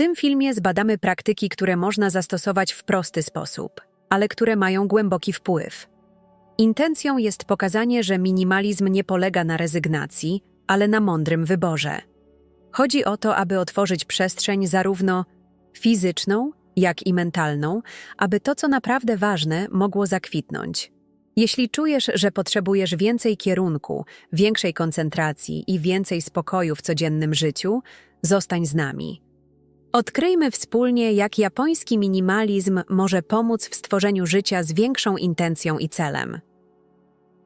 tym filmie zbadamy praktyki, które można zastosować w prosty sposób, ale które mają głęboki wpływ. Intencją jest pokazanie, że minimalizm nie polega na rezygnacji, ale na mądrym wyborze. Chodzi o to, aby otworzyć przestrzeń zarówno fizyczną, jak i mentalną, aby to, co naprawdę ważne, mogło zakwitnąć. Jeśli czujesz, że potrzebujesz więcej kierunku, większej koncentracji i więcej spokoju w codziennym życiu, zostań z nami. Odkryjmy wspólnie, jak japoński minimalizm może pomóc w stworzeniu życia z większą intencją i celem.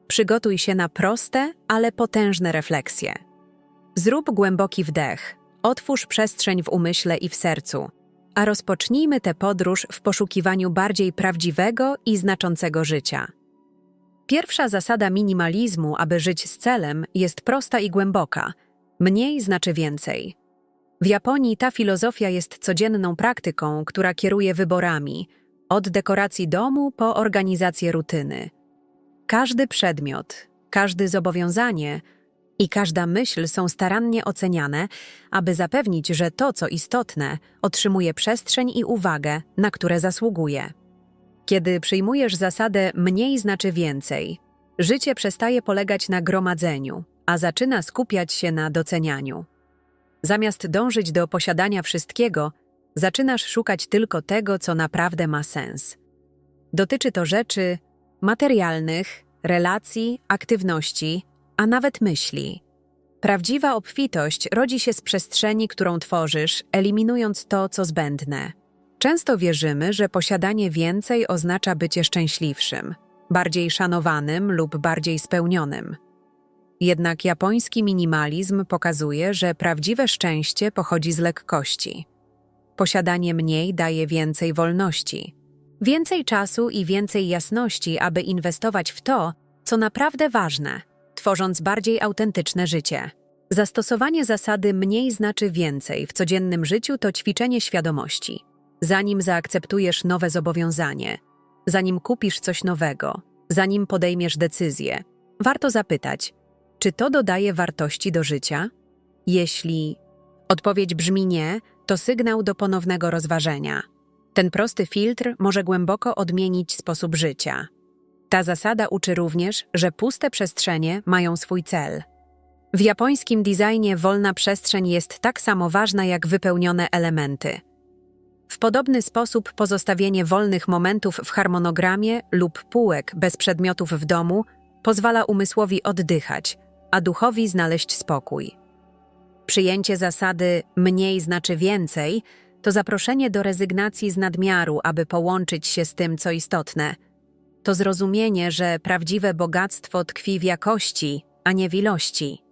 Przygotuj się na proste, ale potężne refleksje. Zrób głęboki wdech, otwórz przestrzeń w umyśle i w sercu, a rozpocznijmy tę podróż w poszukiwaniu bardziej prawdziwego i znaczącego życia. Pierwsza zasada minimalizmu, aby żyć z celem, jest prosta i głęboka. Mniej znaczy więcej. W Japonii ta filozofia jest codzienną praktyką, która kieruje wyborami, od dekoracji domu po organizację rutyny. Każdy przedmiot, każde zobowiązanie i każda myśl są starannie oceniane, aby zapewnić, że to, co istotne, otrzymuje przestrzeń i uwagę, na które zasługuje. Kiedy przyjmujesz zasadę mniej znaczy więcej, życie przestaje polegać na gromadzeniu, a zaczyna skupiać się na docenianiu. Zamiast dążyć do posiadania wszystkiego, zaczynasz szukać tylko tego, co naprawdę ma sens. Dotyczy to rzeczy materialnych, relacji, aktywności, a nawet myśli. Prawdziwa obfitość rodzi się z przestrzeni, którą tworzysz, eliminując to, co zbędne. Często wierzymy, że posiadanie więcej oznacza bycie szczęśliwszym, bardziej szanowanym lub bardziej spełnionym. Jednak japoński minimalizm pokazuje, że prawdziwe szczęście pochodzi z lekkości. Posiadanie mniej daje więcej wolności, więcej czasu i więcej jasności, aby inwestować w to, co naprawdę ważne, tworząc bardziej autentyczne życie. Zastosowanie zasady mniej znaczy więcej w codziennym życiu to ćwiczenie świadomości. Zanim zaakceptujesz nowe zobowiązanie, zanim kupisz coś nowego, zanim podejmiesz decyzję, warto zapytać, czy to dodaje wartości do życia? Jeśli odpowiedź brzmi nie, to sygnał do ponownego rozważenia. Ten prosty filtr może głęboko odmienić sposób życia. Ta zasada uczy również, że puste przestrzenie mają swój cel. W japońskim designie wolna przestrzeń jest tak samo ważna jak wypełnione elementy. W podobny sposób pozostawienie wolnych momentów w harmonogramie lub półek bez przedmiotów w domu pozwala umysłowi oddychać, a duchowi znaleźć spokój. Przyjęcie zasady mniej znaczy więcej to zaproszenie do rezygnacji z nadmiaru, aby połączyć się z tym, co istotne. To zrozumienie, że prawdziwe bogactwo tkwi w jakości, a nie w ilości.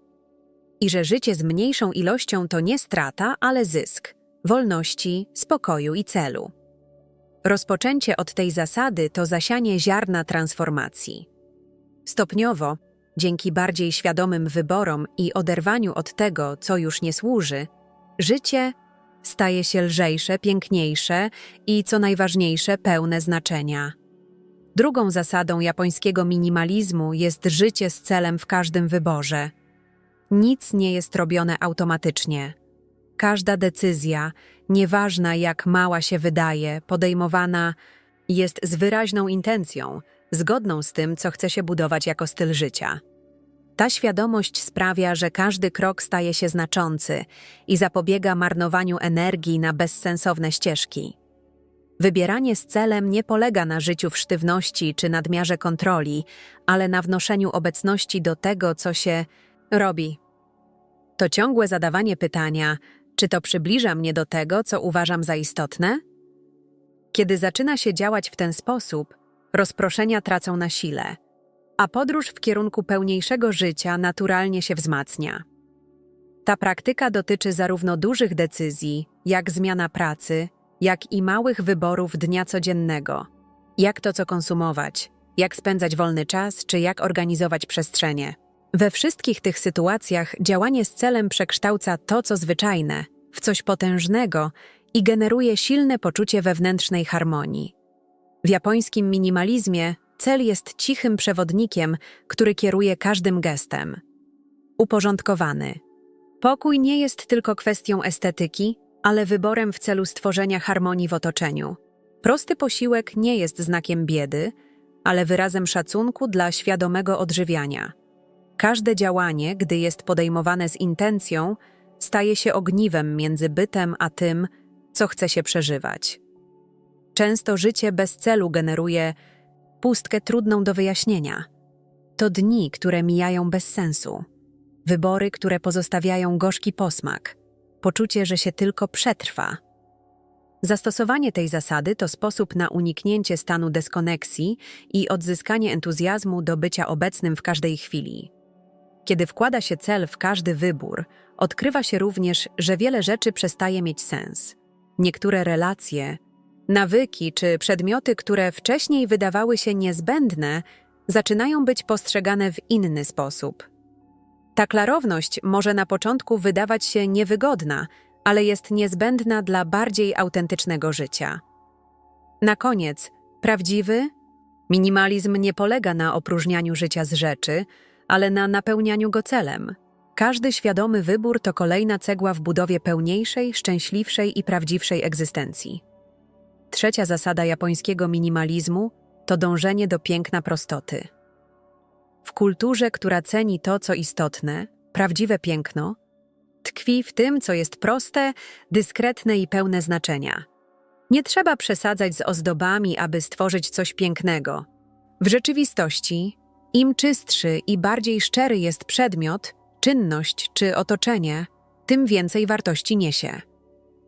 I że życie z mniejszą ilością to nie strata, ale zysk wolności, spokoju i celu. Rozpoczęcie od tej zasady to zasianie ziarna transformacji. Stopniowo, dzięki bardziej świadomym wyborom i oderwaniu od tego, co już nie służy, życie staje się lżejsze, piękniejsze i, co najważniejsze, pełne znaczenia. Drugą zasadą japońskiego minimalizmu jest życie z celem w każdym wyborze. Nic nie jest robione automatycznie. Każda decyzja, nieważna jak mała się wydaje, podejmowana jest z wyraźną intencją, zgodną z tym, co chce się budować jako styl życia. Ta świadomość sprawia, że każdy krok staje się znaczący i zapobiega marnowaniu energii na bezsensowne ścieżki. Wybieranie z celem nie polega na życiu w sztywności czy nadmiarze kontroli, ale na wnoszeniu obecności do tego, co się robi. To ciągłe zadawanie pytania, czy to przybliża mnie do tego, co uważam za istotne? Kiedy zaczyna się działać w ten sposób, rozproszenia tracą na sile, a podróż w kierunku pełniejszego życia naturalnie się wzmacnia. Ta praktyka dotyczy zarówno dużych decyzji, jak zmiana pracy, jak i małych wyborów dnia codziennego. Jak to co konsumować, jak spędzać wolny czas, czy jak organizować przestrzenie. We wszystkich tych sytuacjach działanie z celem przekształca to, co zwyczajne, w coś potężnego i generuje silne poczucie wewnętrznej harmonii. W japońskim minimalizmie cel jest cichym przewodnikiem, który kieruje każdym gestem. Uporządkowany. Pokój nie jest tylko kwestią estetyki, ale wyborem w celu stworzenia harmonii w otoczeniu. Prosty posiłek nie jest znakiem biedy, ale wyrazem szacunku dla świadomego odżywiania. Każde działanie, gdy jest podejmowane z intencją, staje się ogniwem między bytem a tym, co chce się przeżywać. Często życie bez celu generuje pustkę trudną do wyjaśnienia. To dni, które mijają bez sensu, wybory, które pozostawiają gorzki posmak, poczucie, że się tylko przetrwa. Zastosowanie tej zasady to sposób na uniknięcie stanu deskoneksji i odzyskanie entuzjazmu do bycia obecnym w każdej chwili. Kiedy wkłada się cel w każdy wybór, odkrywa się również, że wiele rzeczy przestaje mieć sens. Niektóre relacje, nawyki czy przedmioty, które wcześniej wydawały się niezbędne, zaczynają być postrzegane w inny sposób. Ta klarowność może na początku wydawać się niewygodna, ale jest niezbędna dla bardziej autentycznego życia. Na koniec, prawdziwy minimalizm nie polega na opróżnianiu życia z rzeczy, ale na napełnianiu go celem. Każdy świadomy wybór to kolejna cegła w budowie pełniejszej, szczęśliwszej i prawdziwszej egzystencji. Trzecia zasada japońskiego minimalizmu to dążenie do piękna prostoty. W kulturze, która ceni to, co istotne, prawdziwe piękno, tkwi w tym, co jest proste, dyskretne i pełne znaczenia. Nie trzeba przesadzać z ozdobami, aby stworzyć coś pięknego. W rzeczywistości, im czystszy i bardziej szczery jest przedmiot, czynność czy otoczenie, tym więcej wartości niesie.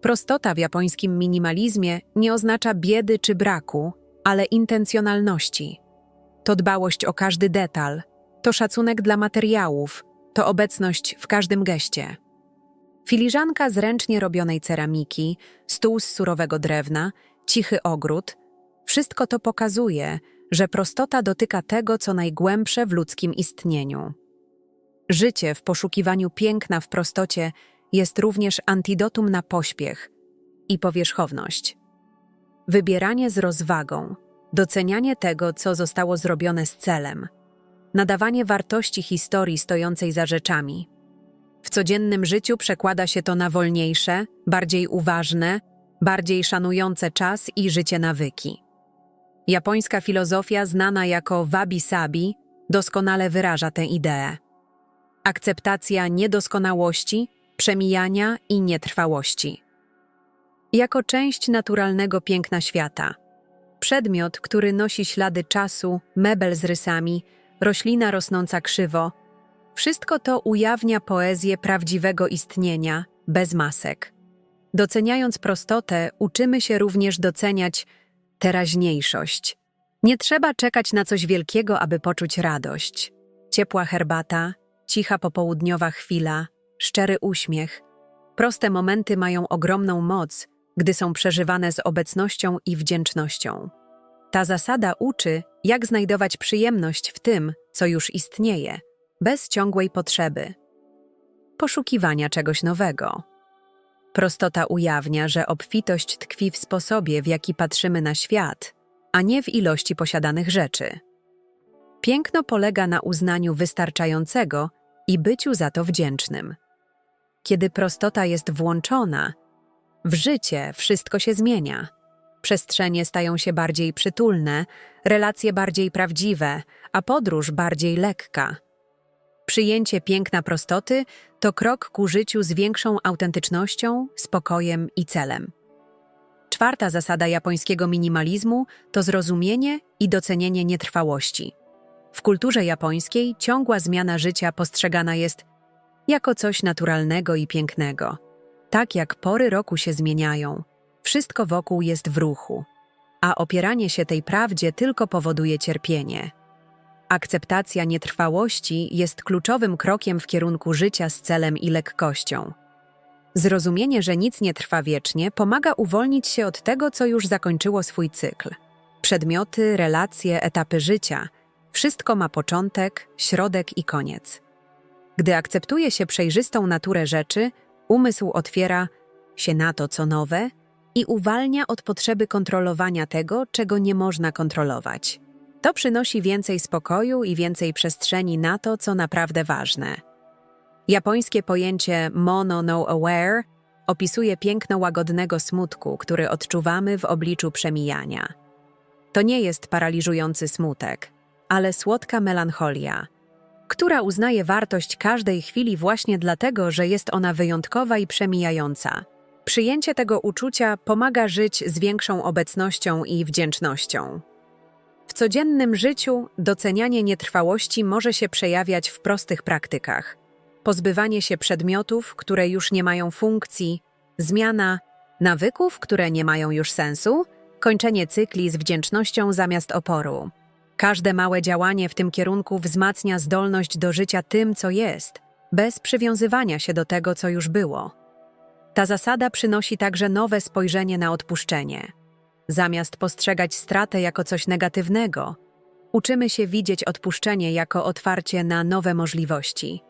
Prostota w japońskim minimalizmie nie oznacza biedy czy braku, ale intencjonalności. To dbałość o każdy detal, to szacunek dla materiałów, to obecność w każdym geście. Filiżanka z ręcznie robionej ceramiki, stół z surowego drewna, cichy ogród wszystko to pokazuje, że prostota dotyka tego, co najgłębsze w ludzkim istnieniu. Życie w poszukiwaniu piękna w prostocie jest również antidotum na pośpiech i powierzchowność. Wybieranie z rozwagą, docenianie tego, co zostało zrobione z celem, nadawanie wartości historii stojącej za rzeczami. W codziennym życiu przekłada się to na wolniejsze, bardziej uważne, bardziej szanujące czas i życie nawyki. Japońska filozofia, znana jako wabi-sabi, doskonale wyraża tę ideę. Akceptacja niedoskonałości, przemijania i nietrwałości. Jako część naturalnego piękna świata. Przedmiot, który nosi ślady czasu, mebel z rysami, roślina rosnąca krzywo, wszystko to ujawnia poezję prawdziwego istnienia, bez masek. Doceniając prostotę, uczymy się również doceniać teraźniejszość. Nie trzeba czekać na coś wielkiego, aby poczuć radość. Ciepła herbata, cicha popołudniowa chwila, szczery uśmiech. Proste momenty mają ogromną moc, gdy są przeżywane z obecnością i wdzięcznością. Ta zasada uczy, jak znajdować przyjemność w tym, co już istnieje, bez ciągłej potrzeby. Poszukiwania czegoś nowego. Prostota ujawnia, że obfitość tkwi w sposobie, w jaki patrzymy na świat, a nie w ilości posiadanych rzeczy. Piękno polega na uznaniu wystarczającego i byciu za to wdzięcznym. Kiedy prostota jest włączona, w życie wszystko się zmienia. Przestrzenie stają się bardziej przytulne, relacje bardziej prawdziwe, a podróż bardziej lekka. Przyjęcie piękna prostoty to krok ku życiu z większą autentycznością, spokojem i celem. Czwarta zasada japońskiego minimalizmu to zrozumienie i docenienie nietrwałości. W kulturze japońskiej ciągła zmiana życia postrzegana jest jako coś naturalnego i pięknego. Tak jak pory roku się zmieniają, wszystko wokół jest w ruchu, a opieranie się tej prawdzie tylko powoduje cierpienie. Akceptacja nietrwałości jest kluczowym krokiem w kierunku życia z celem i lekkością. Zrozumienie, że nic nie trwa wiecznie, pomaga uwolnić się od tego, co już zakończyło swój cykl. Przedmioty, relacje, etapy życia wszystko ma początek, środek i koniec. Gdy akceptuje się przejrzystą naturę rzeczy, umysł otwiera się na to, co nowe i uwalnia od potrzeby kontrolowania tego, czego nie można kontrolować. To przynosi więcej spokoju i więcej przestrzeni na to, co naprawdę ważne. Japońskie pojęcie mono no aware opisuje piękno łagodnego smutku, który odczuwamy w obliczu przemijania. To nie jest paraliżujący smutek, ale słodka melancholia, która uznaje wartość każdej chwili właśnie dlatego, że jest ona wyjątkowa i przemijająca. Przyjęcie tego uczucia pomaga żyć z większą obecnością i wdzięcznością. W codziennym życiu docenianie nietrwałości może się przejawiać w prostych praktykach. Pozbywanie się przedmiotów, które już nie mają funkcji, zmiana nawyków, które nie mają już sensu, kończenie cykli z wdzięcznością zamiast oporu. Każde małe działanie w tym kierunku wzmacnia zdolność do życia tym, co jest, bez przywiązywania się do tego, co już było. Ta zasada przynosi także nowe spojrzenie na odpuszczenie. Zamiast postrzegać stratę jako coś negatywnego, uczymy się widzieć odpuszczenie jako otwarcie na nowe możliwości.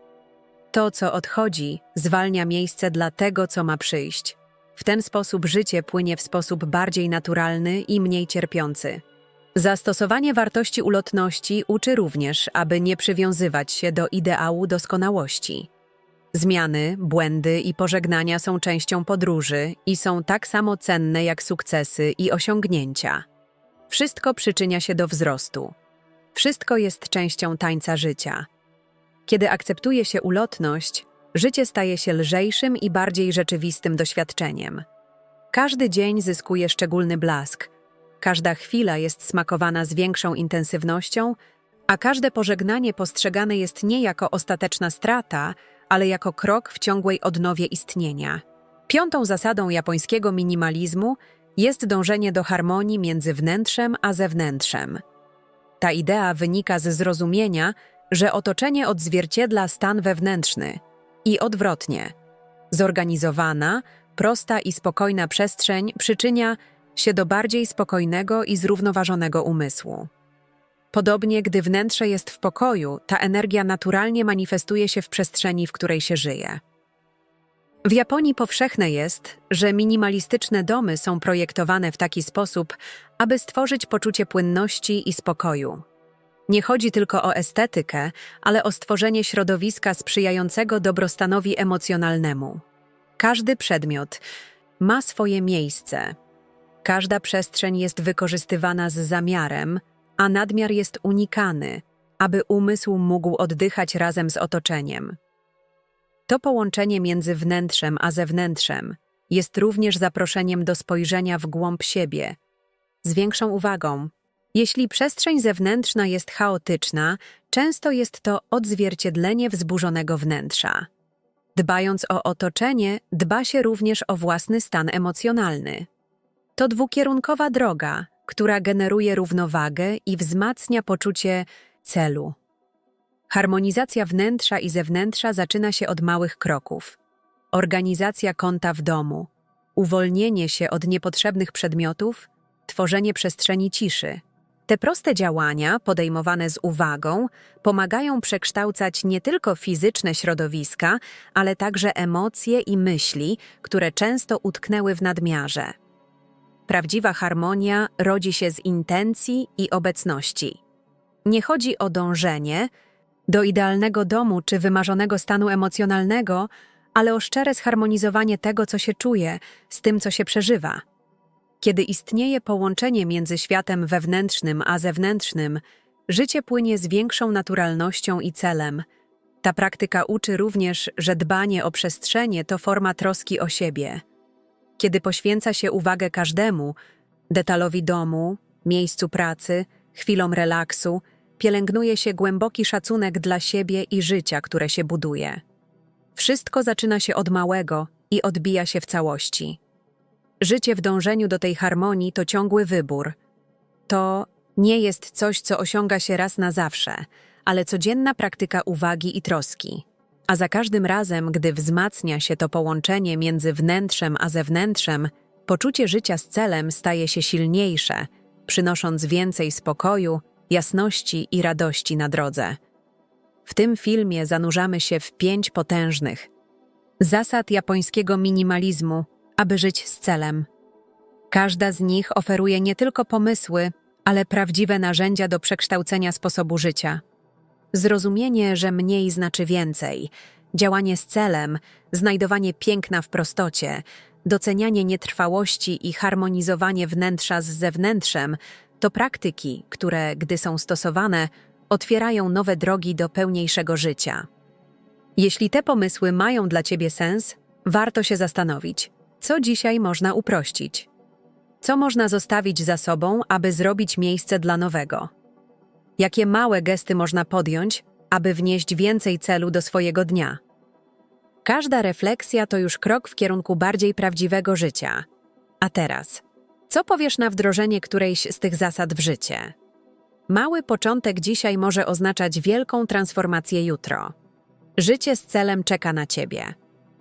To, co odchodzi, zwalnia miejsce dla tego, co ma przyjść. W ten sposób życie płynie w sposób bardziej naturalny i mniej cierpiący. Zastosowanie wartości ulotności uczy również, aby nie przywiązywać się do ideału doskonałości. Zmiany, błędy i pożegnania są częścią podróży i są tak samo cenne jak sukcesy i osiągnięcia. Wszystko przyczynia się do wzrostu. Wszystko jest częścią tańca życia. Kiedy akceptuje się ulotność, życie staje się lżejszym i bardziej rzeczywistym doświadczeniem. Każdy dzień zyskuje szczególny blask, każda chwila jest smakowana z większą intensywnością, a każde pożegnanie postrzegane jest nie jako ostateczna strata, ale jako krok w ciągłej odnowie istnienia. Piątą zasadą japońskiego minimalizmu jest dążenie do harmonii między wnętrzem a zewnętrzem. Ta idea wynika ze zrozumienia, że otoczenie odzwierciedla stan wewnętrzny i odwrotnie. Zorganizowana, prosta i spokojna przestrzeń przyczynia się do bardziej spokojnego i zrównoważonego umysłu. Podobnie, gdy wnętrze jest w pokoju, ta energia naturalnie manifestuje się w przestrzeni, w której się żyje. W Japonii powszechne jest, że minimalistyczne domy są projektowane w taki sposób, aby stworzyć poczucie płynności i spokoju. Nie chodzi tylko o estetykę, ale o stworzenie środowiska sprzyjającego dobrostanowi emocjonalnemu. Każdy przedmiot ma swoje miejsce. Każda przestrzeń jest wykorzystywana z zamiarem, a nadmiar jest unikany, aby umysł mógł oddychać razem z otoczeniem. To połączenie między wnętrzem a zewnętrzem jest również zaproszeniem do spojrzenia w głąb siebie. Z większą uwagą, jeśli przestrzeń zewnętrzna jest chaotyczna, często jest to odzwierciedlenie wzburzonego wnętrza. Dbając o otoczenie, dba się również o własny stan emocjonalny. To dwukierunkowa droga, która generuje równowagę i wzmacnia poczucie celu. Harmonizacja wnętrza i zewnętrza zaczyna się od małych kroków. Organizacja kąta w domu, uwolnienie się od niepotrzebnych przedmiotów, tworzenie przestrzeni ciszy. Te proste działania, podejmowane z uwagą, pomagają przekształcać nie tylko fizyczne środowiska, ale także emocje i myśli, które często utknęły w nadmiarze. Prawdziwa harmonia rodzi się z intencji i obecności. Nie chodzi o dążenie do idealnego domu czy wymarzonego stanu emocjonalnego, ale o szczere zharmonizowanie tego, co się czuje, z tym, co się przeżywa. Kiedy istnieje połączenie między światem wewnętrznym a zewnętrznym, życie płynie z większą naturalnością i celem. Ta praktyka uczy również, że dbanie o przestrzenie to forma troski o siebie. Kiedy poświęca się uwagę każdemu detalowi domu, miejscu pracy, chwilom relaksu, pielęgnuje się głęboki szacunek dla siebie i życia, które się buduje. Wszystko zaczyna się od małego i odbija się w całości. Życie w dążeniu do tej harmonii to ciągły wybór. To nie jest coś, co osiąga się raz na zawsze, ale codzienna praktyka uwagi i troski. A za każdym razem, gdy wzmacnia się to połączenie między wnętrzem a zewnętrzem, poczucie życia z celem staje się silniejsze, przynosząc więcej spokoju, jasności i radości na drodze. W tym filmie zanurzamy się w pięć potężnych zasad japońskiego minimalizmu, aby żyć z celem. Każda z nich oferuje nie tylko pomysły, ale prawdziwe narzędzia do przekształcenia sposobu życia. Zrozumienie, że mniej znaczy więcej, Działanie z celem, znajdowanie piękna w prostocie, docenianie nietrwałości i harmonizowanie wnętrza z zewnętrzem to praktyki, które, gdy są stosowane, otwierają nowe drogi do pełniejszego życia. Jeśli te pomysły mają dla Ciebie sens, warto się zastanowić, co dzisiaj można uprościć. Co można zostawić za sobą, aby zrobić miejsce dla nowego? Jakie małe gesty można podjąć, aby wnieść więcej celu do swojego dnia? Każda refleksja to już krok w kierunku bardziej prawdziwego życia. A teraz, co powiesz na wdrożenie którejś z tych zasad w życie? Mały początek dzisiaj może oznaczać wielką transformację jutro. Życie z celem czeka na ciebie.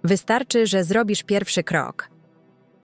Wystarczy, że zrobisz pierwszy krok,